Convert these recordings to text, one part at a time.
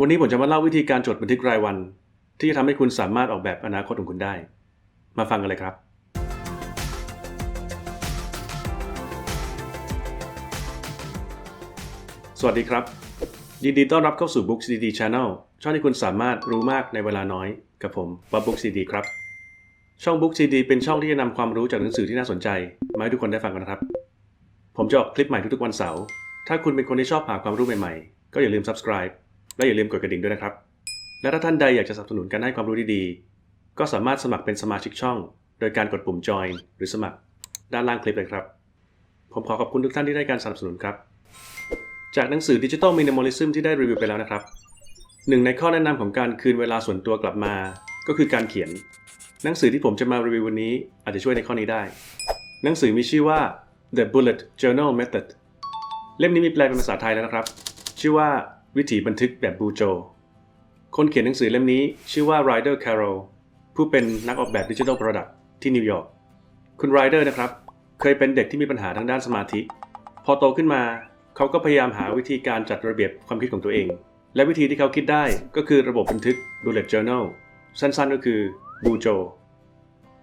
วันนี้ผมจะมาเล่าวิธีการจดบันทึกรายวัน ที่จะทำให้คุณสามารถออกแบบอนาคตของคุณได้ มาฟังกันเลยครับ สวัสดีครับ ยินดีต้อนรับเข้าสู่ Books DD Channel ช่องที่คุณสามารถรู้มากในเวลาน้อยกับผมบ๊อบ Books DD ครับ ช่อง Books DD เป็นช่องที่จะนำความรู้จากหนังสือที่น่าสนใจ มาให้ทุกคนได้ฟังกันนะครับ ผมจะออกคลิปใหม่ทุกๆวันเสาร์ถ้าคุณเป็นคนที่ชอบหาความรู้ใหม่ๆ ก็อย่าลืม subscribe และอย่าลืมกดกระดิ่งด้วยนะครับ และถ้าท่านใดอยากจะสนับสนุนการให้ความรู้ดีๆ ก็สามารถสมัครเป็นสมาชิกช่อง โดยการกดปุ่ม join หรือสมัคร ด้านล่างคลิปเลยครับ ผมขอขอบคุณทุกท่านที่ได้การสนับสนุนครับ จากหนังสือ Digital Minimalism ที่ได้รีวิวไปแล้วนะครับหนึ่งในข้อแนะนำของการคืนเวลาส่วนตัวกลับมา ก็คือการเขียน หนังสือที่ผมจะมารีวิววันนี้อาจจะช่วยในข้อนี้ได้ หนังสือมีชื่อว่า The Bullet Journal Method เล่มนี้มีแปลเป็นภาษาไทยแล้วนะครับ ชื่อว่า วิถีบันทึกแบบบูโจ คนเขียนหนังสือเล่มนี้ชื่อว่า Ryder Carroll ผู้เป็นนักออกแบบดิจิทัล Product ที่นิวยอร์ก คุณไรเดอร์นะครับ เคยเป็นเด็กที่มีปัญหาทางด้านสมาธิ พอโตขึ้นมาเขาก็พยายามหาวิธีการจัดระเบียบความคิดของตัวเอง และวิธีที่เขาคิดได้ก็คือระบบบันทึก Bullet Journal สั้นๆก็คือบูโจ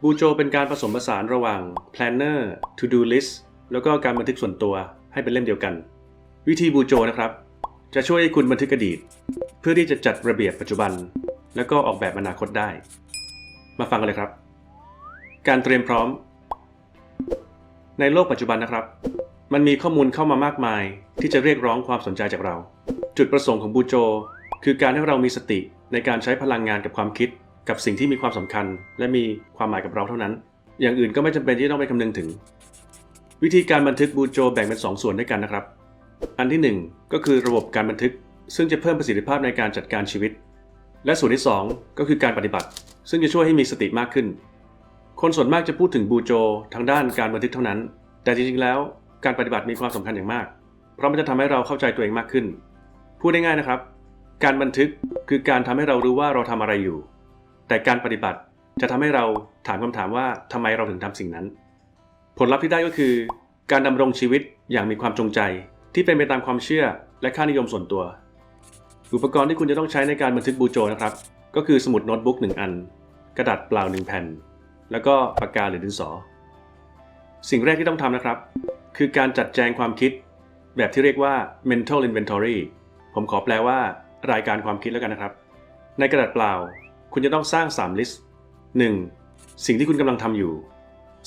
บูโจเป็นการผสมผสานระหว่าง Planner To Do List แล้วก็การบันทึกส่วนตัวให้เป็นเล่มเดียวกัน วิธีบูโจนะครับ จะช่วยให้คุณบันทึกอดีต เพื่อที่จะจัดระเบียบปัจจุบัน แล้วก็ออกแบบอนาคตได้ มาฟังกันเลยครับ การเตรียมพร้อม ในโลกปัจจุบันนะครับ มันมีข้อมูลเข้ามามากมาย ที่จะเรียกร้องความสนใจจากเรา จุดประสงค์ของบูโจ คือการให้เรามีสติในการใช้พลังงานกับความคิด กับสิ่งที่มีความสำคัญ และมีความหมายกับเราเท่านั้น อย่างอื่นก็ไม่จำเป็นที่ต้องไปคำนึงถึง วิธีการบันทึกบูโจแบ่งเป็น2ส่วนด้วยกันนะครับ อันที่ 1 ก็คือระบบการบันทึก ซึ่งจะเพิ่มประสิทธิภาพในการจัดการชีวิต และส่วนที่ 2 ก็คือการปฏิบัติ ซึ่งจะช่วยให้มีสติมากขึ้น คนส่วนมากจะพูดถึงบูโจ ทางด้านการบันทึกเท่านั้น แต่จริงๆ แล้วการปฏิบัติมีความสำคัญอย่างมาก เพราะมันจะทำให้เราเข้าใจตัวเองมากขึ้น พูดได้ง่ายนะครับ การบันทึกคือการทำให้เรารู้ว่าเราทำอะไรอยู่ แต่การปฏิบัติจะทำให้เราถามคำถามว่าทำไมเราถึงทำสิ่งนั้น ผลลัพธ์ที่ได้ก็คือ การดำรงชีวิตอย่างมีความจงใจ ที่เป็นไปตามความเชื่อและค่านิยมส่วนตัว อุปกรณ์ที่คุณจะต้องใช้ในการบันทึกบูโจนะครับ ก็คือสมุดโน้ตบุ๊กหนึ่งอัน กระดาษเปล่าหนึ่งแผ่น แล้วก็ปากกาหรือดินสอ สิ่งแรกที่ต้องทำนะครับ คือการจัดแจงความคิด แบบที่เรียกว่า mental inventory ผมขอแปลว่ารายการความคิดแล้วกันนะครับ ในกระดาษเปล่า คุณจะต้องสร้าง3 list 1. สิ่งที่คุณกำลังทำอยู่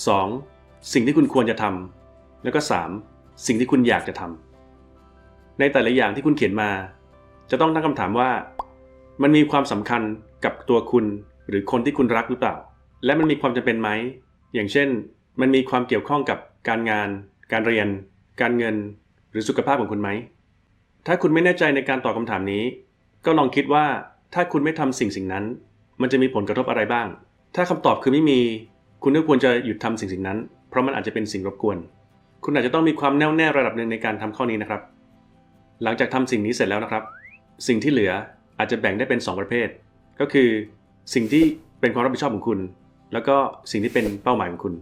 2. สิ่งที่คุณควรจะทำแล้วก็ 3. สิ่งที่คุณอยากจะทำ ในแต่ละอย่างที่คุณเขียนมา จะต้องตั้งคำถามว่า มันมีความสำคัญกับตัวคุณ หรือคนที่คุณรักหรือเปล่า และมันมีความจำเป็นไหม อย่างเช่น มันมีความเกี่ยวข้องกับการงาน การเรียน การเงิน หรือสุขภาพของคุณไหม ถ้าคุณไม่แน่ใจในการตอบคำถามนี้ ก็ลองคิดว่าถ้าคุณไม่ทำสิ่งสิ่งนั้น มันจะมีผลกระทบอะไรบ้าง ถ้าคำตอบคือไม่มี คุณก็ควรจะหยุดทำสิ่งสิ่งนั้น เพราะมันอาจจะเป็นสิ่งรบกวน คุณอาจจะต้องมีความแน่วแน่ระดับหนึ่งในการทำข้อนี้นะครับ หลังจากทำสิ่งนี้เสร็จแล้วนะครับ สิ่งที่เหลืออาจจะแบ่งได้เป็น 2 ประเภท ก็คือสิ่งที่เป็นความรับผิดชอบของคุณ แล้วก็สิ่งที่เป็นเป้าหมายของคุณ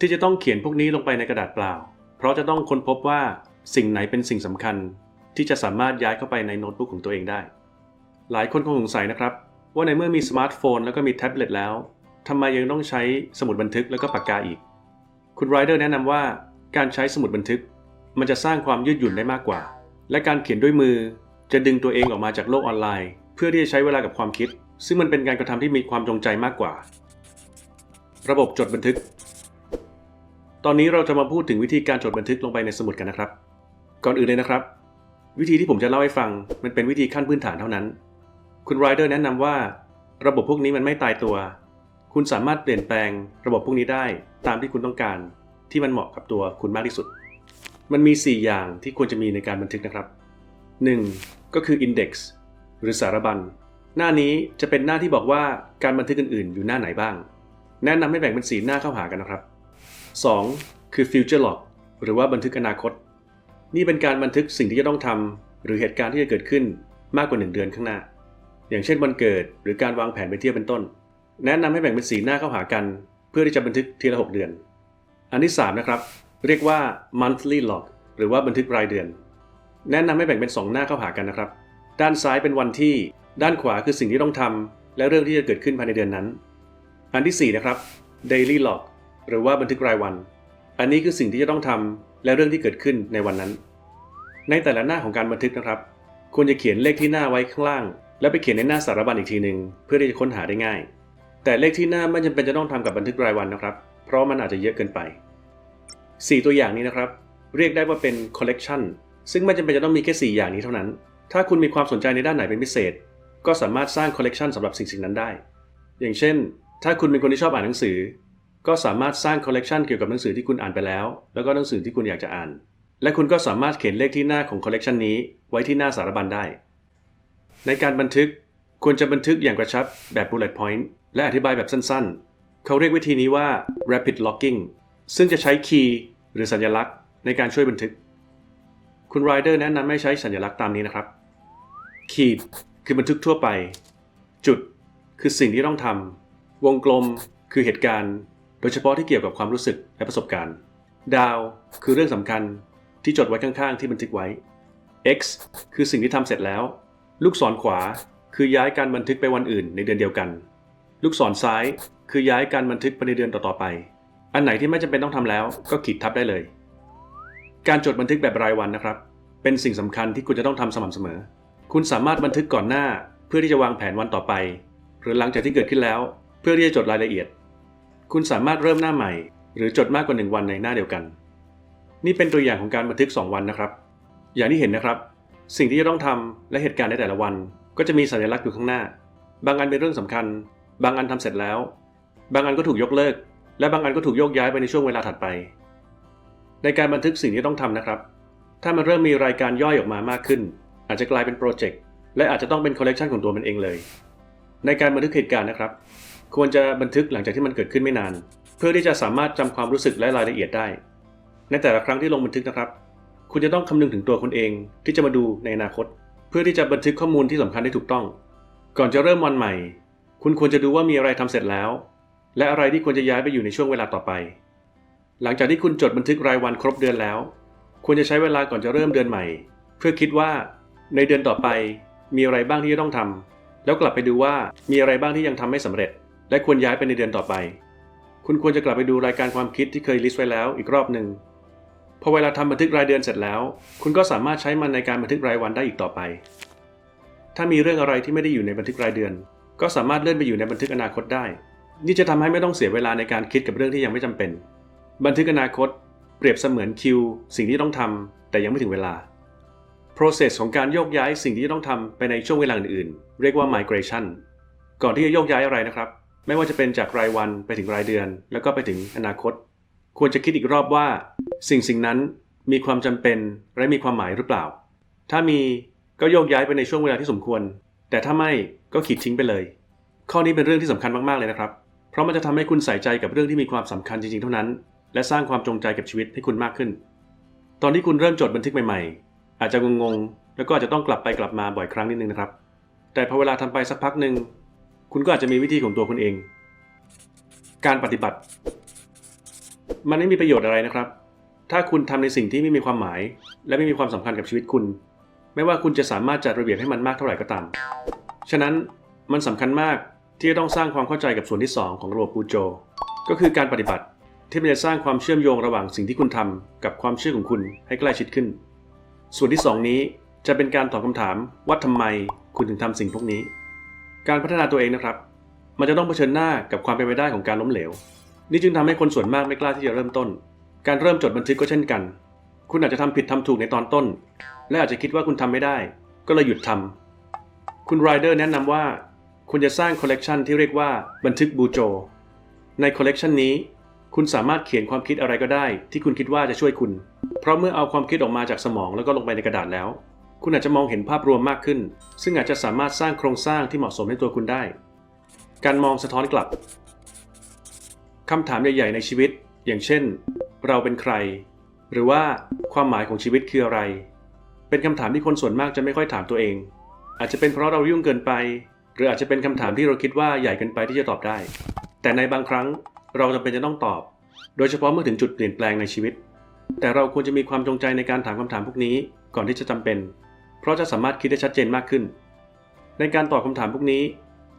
ที่จะต้องเขียนพวกนี้ลงไปในกระดาษเปล่า เพราะจะต้องค้นพบว่าสิ่งไหนเป็นสิ่งสำคัญ ที่จะสามารถย้ายเข้าไปในโน้ตบุ๊กของตัวเองได้ หลายคนคงสงสัยนะครับ ว่าในเมื่อมีสมาร์ทโฟนแล้วก็มีแท็บเล็ตแล้วทำไมยังต้องใช้สมุดบันทึกแล้วก็ปากกาอีก คุณไรเดอร์แนะนำว่าการใช้สมุดบันทึก มันจะสร้างความยืดหยุ่นได้มากกว่า และการเขียนด้วยมือ จะดึงตัวเองออกมาจากโลกออนไลน์ เพื่อที่จะใช้เวลากับความคิด ซึ่งมันเป็นการกระทำที่มีความจงใจมากกว่า ระบบจดบันทึก ตอนนี้เราจะมาพูดถึงวิธีการจดบันทึกลงไปในสมุดกันนะครับ ก่อนอื่นเลยนะครับ วิธีที่ผมจะเล่าให้ฟังมันเป็นวิธีขั้นพื้นฐานเท่านั้น คุณไรเดอร์แนะนำว่า ระบบพวกนี้มันไม่ตายตัว คุณสามารถเปลี่ยนแปลงระบบพวกนี้ได้ตามที่คุณต้องการที่มันเหมาะกับตัวคุณมากที่สุด มันมี 4 อย่างที่ควรจะมีในการบันทึกนะครับ 1. ก็คือ Index หรือสารบัญ หน้านี้จะเป็นหน้าที่บอกว่าการบันทึกอื่นๆ อยู่หน้าไหนบ้าง แนะนำให้แบ่งเป็นสีหน้าเข้าหากันนะครับ 2. คือ Future Log หรือว่าบันทึกอนาคต นี่เป็นการบันทึกสิ่งที่จะต้องทำหรือเหตุการณ์ที่จะเกิดขึ้นมากกว่า 1 เดือนข้างหน้า อย่างเช่นวันเกิดหรือการวางแผนไปเที่ยวเป็นต้น แนะนำให้แบ่งเป็นสีหน้าเข้าหากัน เพื่อที่จะบันทึกทีละ 6 เดือน อันที่ 3 นะครับ เรียกว่า monthly log หรือว่าบันทึกรายเดือน แนะนำให้แบ่งเป็น 2 หน้าเข้าหากันนะครับ ด้านซ้ายเป็นวันที่ ด้านขวาคือสิ่งที่ต้องทำและเรื่องที่จะเกิดขึ้นภายในเดือนนั้น อันที่ 4 นะครับ daily log หรือว่าบันทึกรายวัน อันนี้คือสิ่งที่จะต้องทำและเรื่องที่เกิดขึ้นในวันนั้น ในแต่ละหน้าของการบันทึกนะครับ ควรจะเขียนเลขที่หน้าไว้ข้างล่าง แล้วไปเขียนในหน้าสารบัญอีกทีหนึ่งเพื่อที่จะค้นหาได้ง่าย แต่เลขที่หน้าไม่จำเป็นจะต้องทำกับบันทึกรายวันนะครับ เพราะมันอาจจะเยอะเกินไป 4 ตัวอย่างนี้นะครับ เรียกได้ว่าเป็น collection ซึ่งไม่จำเป็นจะต้องมีแค่ 4 อย่างนี้เท่านั้น ถ้าคุณมีความสนใจในด้านไหนเป็นพิเศษ ก็สามารถสร้าง collection สำหรับสิ่งสิ่งนั้นได้ อย่างเช่น ถ้าคุณเป็นคนที่ชอบอ่านหนังสือ ก็สามารถสร้าง collection เกี่ยวกับหนังสือที่คุณอ่านไปแล้ว แล้วก็หนังสือที่คุณอยากจะอ่าน และคุณก็สามารถเขียนเลขที่หน้าของ collection นี้ไว้ที่หน้าสารบัญได้ ในการบันทึกควรจะบันทึกอย่างกระชับแบบ bullet point และอธิบายแบบสั้นๆ เขาเรียกวิธีนี้ว่า rapid logging ซึ่งจะใช้คีย์ หรือสัญลักษณ์ในการช่วยบันทึก คุณไรเดอร์แนะนำให้ใช้สัญลักษณ์ตามนี้นะครับ ขีดคือบันทึกทั่วไป จุดคือสิ่งที่ต้องทำวงกลมคือเหตุการณ์ โดยเฉพาะที่เกี่ยวกับความรู้สึกและประสบการณ์ ดาวคือเรื่องสำคัญที่จดไว้ข้างๆ ที่บันทึกไว้ X คือสิ่งที่ทำเสร็จแล้ว ลูกศรขวาคือย้ายการบันทึกไปวันอื่นในเดือนเดียวกัน ลูกศรซ้ายคือย้ายการบันทึกไปในเดือนต่อๆไป อันไหนที่ไม่จำเป็นต้องทำแล้วก็ขีดทับได้เลย การจดบันทึกแบบรายวันนะครับ เป็นสิ่งสำคัญที่คุณจะต้องทำสม่ำเสมอ คุณสามารถบันทึกก่อนหน้า เพื่อที่จะวางแผนวันต่อไป หรือหลังจากที่เกิดขึ้นแล้ว เพื่อที่จะจดรายละเอียด คุณสามารถเริ่มหน้าใหม่ หรือจดมากกว่าหนึ่งวันในหน้าเดียวกัน นี่เป็นตัวอย่างของการบันทึก 2 วันนะครับ อย่างที่เห็นนะครับ สิ่งที่จะต้องทำและเหตุการณ์ในแต่ละวัน ก็จะมีสัญลักษณ์อยู่ข้างหน้า บางอันเป็นเรื่องสำคัญ บางอันทำเสร็จแล้ว บางอันก็ถูกยกเลิก และบางอันก็ถูกโยกย้ายไปในช่วงเวลาถัดไป ในการบันทึกสิ่งที่ต้องทำนะครับ ถ้ามันเริ่มมีรายการย่อยออกมามากขึ้น อาจจะกลายเป็นโปรเจกต์และอาจจะต้องเป็นคอลเลกชันของตัวมันเองเลย ในการบันทึกเหตุการณ์นะครับ ควรจะบันทึกหลังจากที่มันเกิดขึ้นไม่นาน เพื่อที่จะสามารถจำความรู้สึกและรายละเอียดได้ ในแต่ละครั้งที่ลงบันทึกนะครับ คุณจะต้องคำนึงถึงตัวคุณเองที่จะมาดูในอนาคต เพื่อที่จะบันทึกข้อมูลที่สำคัญได้ถูกต้อง ก่อนจะเริ่มวันใหม่ คุณควรจะดูว่ามีอะไรทำเสร็จแล้ว และอะไรที่ควรจะย้ายไปอยู่ในช่วงเวลาต่อไป หลังจากที่คุณจดบันทึกรายวันครบเดือนแล้ว ควรจะใช้เวลาก่อนจะเริ่มเดือนใหม่ เพื่อคิดว่า ในเดือนต่อไป มีอะไรบ้างที่จะต้องทำแล้วกลับไปดูว่ามีอะไรบ้างที่ยังทำไม่สำเร็จ และควรย้ายไปในเดือนต่อไป คุณควรจะกลับไปดูรายการความคิดที่เคยลิสต์ไว้แล้วอีกรอบหนึ่งพอเวลาทำบันทึกรายเดือนเสร็จแล้ว คุณก็สามารถใช้มันในการบันทึกรายวันได้อีกต่อไป ถ้ามีเรื่องอะไรที่ไม่ได้อยู่ในบันทึกรายเดือน ก็สามารถเลื่อนไปอยู่ในบันทึกอนาคตได้ นี่จะทำให้ไม่ต้องเสียเวลาในการคิดกับเรื่องที่ยังไม่จำเป็น บันทึกอนาคต เปรียบเสมือนคิว สิ่งที่ต้องทำแต่ยังไม่ถึงเวลา process ของการโยกย้ายสิ่งที่ต้องทำไปในช่วงเวลาอื่นๆ เรียกว่า migration ก่อนที่จะโยกย้ายอะไรนะครับ ไม่ว่าจะเป็นจากรายวันไปถึงรายเดือน แล้วก็ไปถึงอนาคต ควรจะคิดอีกรอบว่า สิ่งสิ่งนั้นมีความจำเป็นและมีความหมายหรือเปล่า ถ้ามีก็โยกย้ายไปในช่วงเวลาที่สมควร แต่ถ้าไม่ก็ขีดทิ้งไปเลย ข้อนี้เป็นเรื่องที่สำคัญมากๆเลยนะครับ เพราะมันจะทำให้คุณใส่ใจกับเรื่องที่มีความสำคัญจริงๆเท่านั้น และสร้างความจงใจกับชีวิตให้คุณมากขึ้น ตอนที่คุณเริ่มจดบันทึกใหม่ๆ อาจจะงงๆ แล้วก็อาจจะต้องกลับไปกลับมาบ่อยครั้งนิดนึงนะครับ แต่พอเวลาทำไปสักพักหนึ่งคุณก็อาจจะมีวิธีของตัวคุณเอง การปฏิบัติ มันไม่มีประโยชน์อะไรนะครับ ถ้าคุณทำในสิ่งที่ไม่มีความหมาย และไม่มีความสำคัญกับชีวิตคุณ ไม่ว่าคุณจะสามารถจัดระเบียบให้มันมากเท่าไหร่ก็ตาม ฉะนั้นมันสำคัญมาก ที่จะต้องสร้างความเข้าใจกับส่วนที่ 2 ของระบบปูโจ ก็คือการปฏิบัติที่มันจะสร้างความเชื่อมโยงระหว่างสิ่งที่คุณทำกับความเชื่อของคุณให้ใกล้ชิดขึ้น ส่วนที่ 2 นี้จะเป็นการตอบคำถามว่าทำไมคุณถึงทำสิ่งพวกนี้ การพัฒนาตัวเองนะครับ มันจะต้องเผชิญหน้ากับความเป็นไปได้ของการล้มเหลว นี่จึงทำให้คนส่วนมากไม่กล้าที่จะเริ่มต้น การเริ่มจดบันทึกก็เช่นกัน คุณอาจจะทำผิดทำถูกในตอนต้น และอาจจะคิดว่าคุณทำไม่ได้ ก็เลยหยุดทำคุณไรเดอร์แนะนำว่า คุณจะสร้างคอลเลกชันที่เรียกว่าบันทึกบูโจ ในคอลเลกชันนี้ คุณสามารถเขียนความคิดอะไรก็ได้ ที่คุณคิดว่าจะช่วยคุณ เพราะเมื่อเอาความคิดออกมาจากสมองแล้วก็ลงไปในกระดาษแล้ว คุณอาจจะมองเห็นภาพรวมมากขึ้น ซึ่งอาจจะสามารถสร้างโครงสร้างที่เหมาะสมให้ตัวคุณได้ การมองสะท้อนกลับคำถามใหญ่ ๆ ในชีวิต อย่างเช่น เราเป็นใคร หรือว่าความหมายของชีวิตคืออะไร เป็นคำถามที่คนส่วนมากจะไม่ค่อยถามตัวเอง อาจจะเป็นเพราะเรายุ่งเกินไป หรืออาจจะเป็นคำถามที่เราคิดว่าใหญ่เกินไปที่จะตอบได้ แต่ในบางครั้งเราจำเป็นจะต้องตอบ โดยเฉพาะเมื่อถึงจุดเปลี่ยนแปลงในชีวิต แต่เราควรจะมีความจงใจในการถามคำถามพวกนี้ก่อนที่จะจำเป็น เพราะจะสามารถคิดได้ชัดเจนมากขึ้น ในการตอบคำถามพวกนี้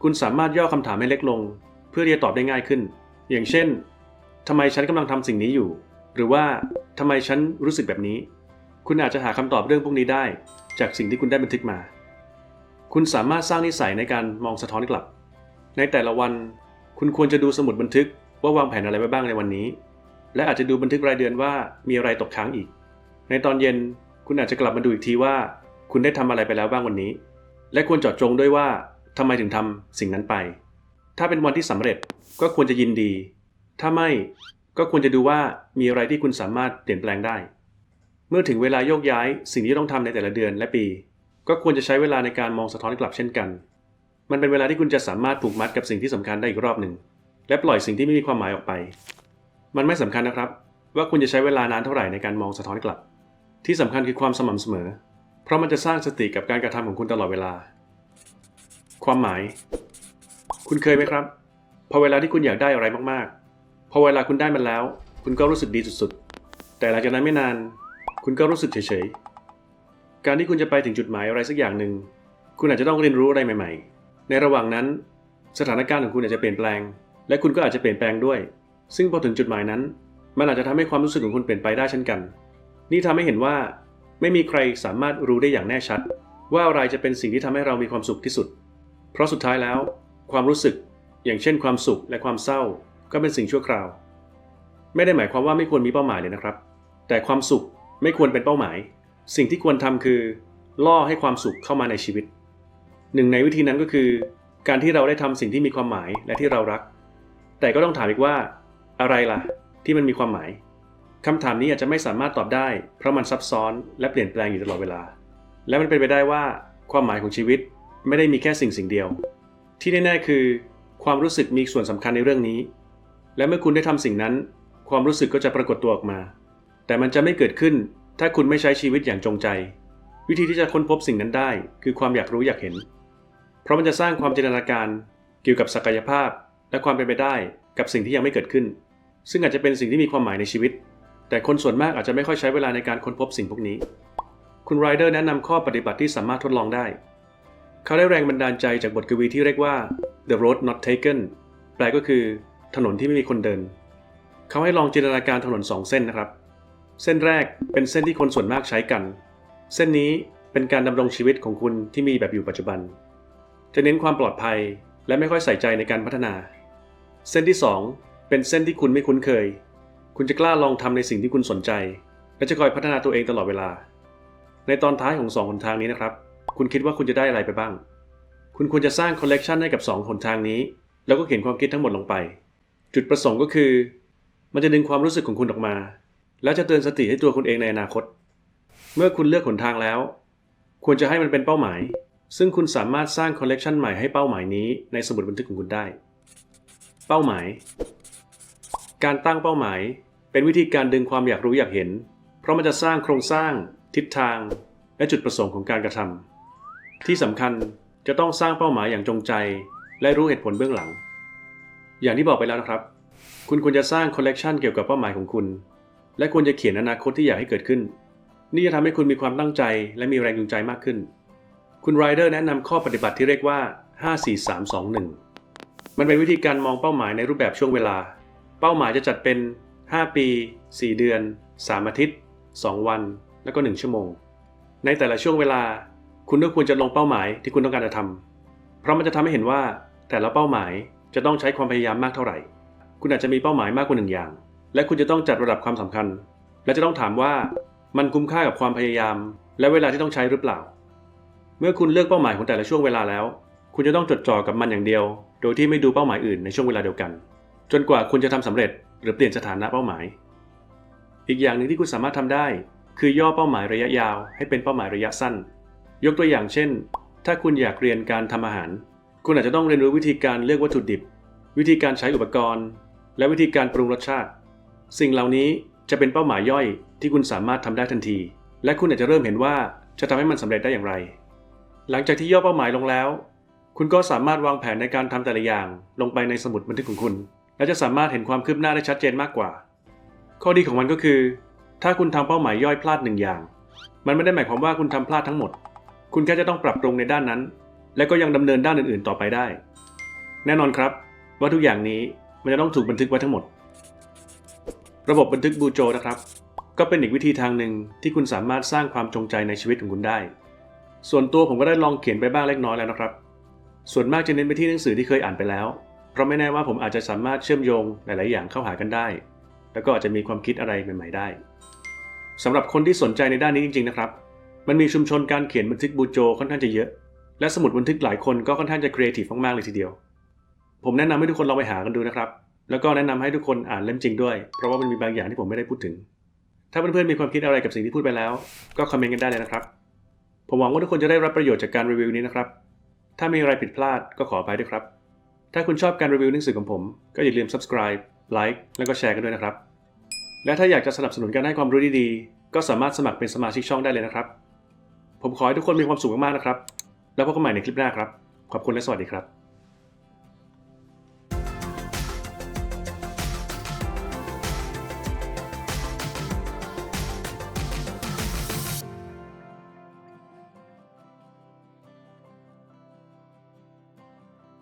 คุณสามารถย่อคำถามให้เล็กลง เพื่อที่จะตอบได้ง่ายขึ้น อย่างเช่นทำไมฉันกำลังทำสิ่งนี้อยู่ หรือว่าทำไมฉันรู้สึกแบบนี้ คุณอาจจะหาคำตอบเรื่องพวกนี้ได้ จากสิ่งที่คุณได้บันทึกมา คุณสามารถสร้างนิสัยในการมองสะท้อนกลับ ในแต่ละวัน คุณควรจะดูสมุดบันทึกว่าวางแผนอะไรไว้บ้างในวันนี้ และอาจจะดูบันทึกรายเดือนว่ามีอะไรตกค้างอีก ในตอนเย็นคุณอาจจะกลับมาดูอีกทีว่า คุณได้ทำอะไรไปแล้วบ้างวันนี้ และควรจาะจงด้วยว่าทำไมถึงทำสิ่งนั้นไป ถ้าเป็นวันที่สำเร็จก็ควรจะยินดี ถ้าไม่ก็ควรจะดูว่ามีอะไรที่คุณสามารถเปลี่ยนแปลงได้ เมื่อถึงเวลาโยกย้ายสิ่งที่ต้องทำในแต่ละเดือนและปี ก็ควรจะใช้เวลาในการมองสะท้อนกลับเช่นกัน มันเป็นเวลาที่คุณจะสามารถผูกมัดกับสิ่งที่สำคัญได้อีกรอบหนึ่ง และปล่อยสิ่งที่ไม่มีความหมายออกไป มันไม่สำคัญนะครับ ว่าคุณจะใช้เวลานานเท่าไหร่ในการมองสะท้อนกลับ ที่สำคัญคือความสม่ำเสมอ เพราะมันจะสร้างสติกับการกระทำของคุณตลอดเวลา ความหมาย คุณเคยไหมครับ พอเวลาที่คุณอยากได้อะไรมากๆ พอเวลาคุณได้มันแล้ว คุณก็รู้สึกดีสุดๆ แต่หลังจากนั้นไม่นาน คุณก็รู้สึกเฉยๆ การที่คุณจะไปถึงจุดหมายอะไรสักอย่างหนึ่ง คุณอาจจะต้องเรียนรู้อะไรใหม่ ๆ ในระหว่างนั้น สถานการณ์ของคุณอาจจะเปลี่ยนแปลง และคุณก็อาจจะเปลี่ยนแปลงด้วย ซึ่งพอถึงจุดหมายนั้น มันอาจจะทำให้ความรู้สึกของคุณเปลี่ยนไปได้เช่นกัน นี่ทำให้เห็นว่า ไม่มีใครสามารถรู้ได้อย่างแน่ชัด ว่าอะไรจะเป็นสิ่งที่ทำให้เรามีความสุขที่สุด เพราะสุดท้ายแล้ว ความรู้สึก อย่างเช่น ความสุขและความเศร้า ก็เป็นสิ่งชั่วคราว ไม่ได้หมายความว่าไม่ควรมีเป้าหมายเลยนะครับ แต่ความสุขไม่ควรเป็นเป้าหมาย สิ่งที่ควรทำคือล่อให้ความสุขเข้ามาในชีวิต หนึ่งในวิธีนั้นก็คือ การที่เราได้ทำสิ่งที่มีความหมายและที่เรารัก แต่ก็ต้องถามอีกว่า อะไรล่ะ ที่มันมีความหมายคำถามนี้อาจจะไม่สามารถตอบได้ เพราะมันซับซ้อนและเปลี่ยนแปลงอยู่ตลอดเวลา และมันเป็นไปได้ว่าความหมายของชีวิตไม่ได้มีแค่สิ่งสิ่งเดียว ที่แน่ๆคือ ความรู้สึกมีส่วนสำคัญในเรื่องนี้ และเมื่อคุณได้ทำสิ่งนั้น ความรู้สึกก็จะปรากฏตัวออกมา แต่มันจะไม่เกิดขึ้น ถ้าคุณไม่ใช้ชีวิตอย่างจงใจ วิธีที่จะค้นพบสิ่งนั้นได้ คือความอยากรู้อยากเห็น เพราะมันจะสร้างความจินตนาการ เกี่ยวกับศักยภาพ และความเป็นไปได้กับสิ่งที่ยังไม่เกิดขึ้น ซึ่งอาจจะเป็นสิ่งที่มีความหมายในชีวิต แต่คนส่วนมากอาจจะไม่ค่อยใช้เวลาในการค้นพบสิ่งพวกนี้ คุณไรเดอร์แนะนำข้อปฏิบัติที่สามารถทดลองได้ เขาได้แรงบันดาลใจจากบทกวีที่เรียกว่า The Road Not Taken แปลก็คือ ถนนที่ไม่มีคนเดิน เขาให้ลองจินตนาการถนนสองเส้นนะครับ เส้นแรกเป็นเส้นที่คนส่วนมากใช้กัน เส้นนี้เป็นการดำรงชีวิตของคุณที่มีแบบอยู่ปัจจุบัน จะเน้นความปลอดภัยและไม่ค่อยใส่ใจในการพัฒนา เส้นที่ 2 เป็นเส้นที่คุณไม่คุ้นเคย คุณจะกล้าลองทำในสิ่งที่คุณสนใจ และจะคอยพัฒนาตัวเองตลอดเวลา ในตอนท้ายของ2หนทางนี้นะครับ คุณคิดว่าคุณจะได้อะไรไปบ้าง คุณควรจะสร้างคอลเลกชันให้กับ2หนทางนี้ แล้วก็เขียนความคิดทั้งหมดลงไป จุดประสงค์ก็คือ มันจะดึงความรู้สึกของคุณออกมา แล้วจะเตือนสติให้ตัวคุณเองในอนาคต เมื่อคุณเลือกหนทางแล้ว ควรจะให้มันเป็นเป้าหมาย ซึ่งคุณสามารถสร้างคอลเลกชันใหม่ให้เป้าหมายนี้ในสมุดบันทึกของคุณได้ เป้าหมาย การตั้งเป้าหมาย เป็นวิธีการดึงความอยากรู้อยากเห็น เพราะมันจะสร้างโครงสร้าง ทิศทาง และจุดประสงค์ของการกระทำที่สำคัญจะต้องสร้างเป้าหมายอย่างจงใจ และรู้เหตุผลเบื้องหลัง อย่างที่บอกไปแล้วนะครับ คุณควรจะสร้างคอลเลกชันเกี่ยวกับเป้าหมายของคุณ และควรจะเขียนอนาคตที่อยากให้เกิดขึ้น นี่จะทำให้คุณมีความตั้งใจ และมีแรงจูงใจมากขึ้น คุณไรเดอร์แนะนำข้อปฏิบัติที่เรียกว่า 54321 มันเป็นวิธีการมองเป้าหมายในรูปแบบช่วงเวลา เป้าหมายจะจัดเป็น 5 ปี 4 เดือน 3 อาทิตย์ 2 วัน แล้วก็ 1 ชั่วโมง ในแต่ละช่วงเวลา คุณก็ควรจะลงเป้าหมายที่คุณต้องการจะทำเพราะมันจะทำให้เห็นว่าแต่ละเป้าหมายจะต้องใช้ความพยายามมากเท่าไหร่ คุณอาจจะมีเป้าหมายมากกว่าหนึ่งอย่าง และคุณจะต้องจัดระดับความสำคัญ และจะต้องถามว่ามันคุ้มค่ากับความพยายาม และเวลาที่ต้องใช้หรือเปล่า เมื่อคุณเลือกเป้าหมายของแต่ละช่วงเวลาแล้ว คุณจะต้องจดจ่อกับมันอย่างเดียว โดยที่ไม่ดูเป้าหมายอื่นในช่วงเวลาเดียวกัน จนกว่าคุณจะทำสำเร็จ หรือเปลี่ยนสถานะเป้าหมาย อีกอย่างหนึ่งที่คุณสามารถทำได้ คือย่อเป้าหมายระยะยาว ให้เป็นเป้าหมายระยะสั้น ยกตัวอย่างเช่น ถ้าคุณอยากเรียนการทำอาหาร คุณอาจจะต้องเรียนรู้วิธีการเลือกวัตถุดิบ วิธีการใช้อุปกรณ์ และวิธีการปรุงรสชาติ สิ่งเหล่านี้จะเป็นเป้าหมายย่อยที่คุณสามารถทำได้ทันที และคุณอาจจะเริ่มเห็นว่าจะทำให้มันสำเร็จได้อย่างไร หลังจากที่ย่อเป้าหมายลงแล้ว คุณก็สามารถวางแผนในการทำแต่ละอย่าง ลงไปในสมุดบันทึกของคุณ และจะสามารถเห็นความคืบหน้าได้ชัดเจนมากกว่า ข้อดีของมันก็คือ ถ้าคุณทำเป้าหมายย่อยพลาดหนึ่งอย่าง มันไม่ได้หมายความว่าคุณทำพลาดทั้งหมด คุณแค่จะต้องปรับปรุงในด้านนั้น และก็ยังดำเนินด้านอื่น ๆ ต่อไปได้ แน่นอนครับ ว่าทุกอย่างนี้มันจะต้องถูกบันทึกไว้ทั้งหมด ระบบบันทึกบูโจนะครับ ก็เป็นอีกวิธีทางหนึ่งที่คุณสามารถสร้างความจงใจในชีวิตของคุณได้ ส่วนตัวผมก็ได้ลองเขียนไปบ้างเล็กน้อยแล้วนะครับ ส่วนมากจะเน้นไปที่หนังสือที่เคยอ่านไปแล้ว เพราะไม่แน่ว่าผมอาจจะสามารถเชื่อมโยงหลาย ๆ อย่างเข้าหากันได้ แล้วก็อาจจะมีความคิดอะไรใหม่ ๆ ได้สำหรับคนที่สนใจในด้านนี้จริง ๆ นะครับ มันมีชุมชนการเขียนบันทึกบูโจค่อนข้างจะเยอะ และสมุดบันทึกหลายคนก็ค่อนข้างจะครีเอทีฟมากๆเลยทีเดียว ผมแนะนำให้ทุกคนลองไปหากันดูนะครับ แล้วก็แนะนำให้ทุกคนอ่านเล่มจริงด้วย เพราะว่ามันมีบางอย่างที่ผมไม่ได้พูดถึง ถ้าเพื่อนๆมีความคิดอะไรกับสิ่งที่พูดไปแล้ว ก็คอมเมนต์กันได้เลยนะครับ ผมหวังว่าทุกคนจะได้รับประโยชน์จากการรีวิวนี้นะครับ ถ้ามีอะไรผิดพลาดก็ขออภัยด้วยครับ ถ้าคุณชอบการรีวิวหนังสือของผม ก็อย่าลืม subscribe like แล้วก็แชร์กันด้วยนะครับ และถ้าอยากจะสนับสนุนการให้ความรู้ดีๆ ก็สามารถสมัครเป็นสมาชิกช่องได้เลยนะครับ ผมขอให้ทุกคนมีความสุขมากๆนะครับ แล้วพบกันใหม่ในคลิปหน้าครับ ขอบคุณและสวัสดีครับ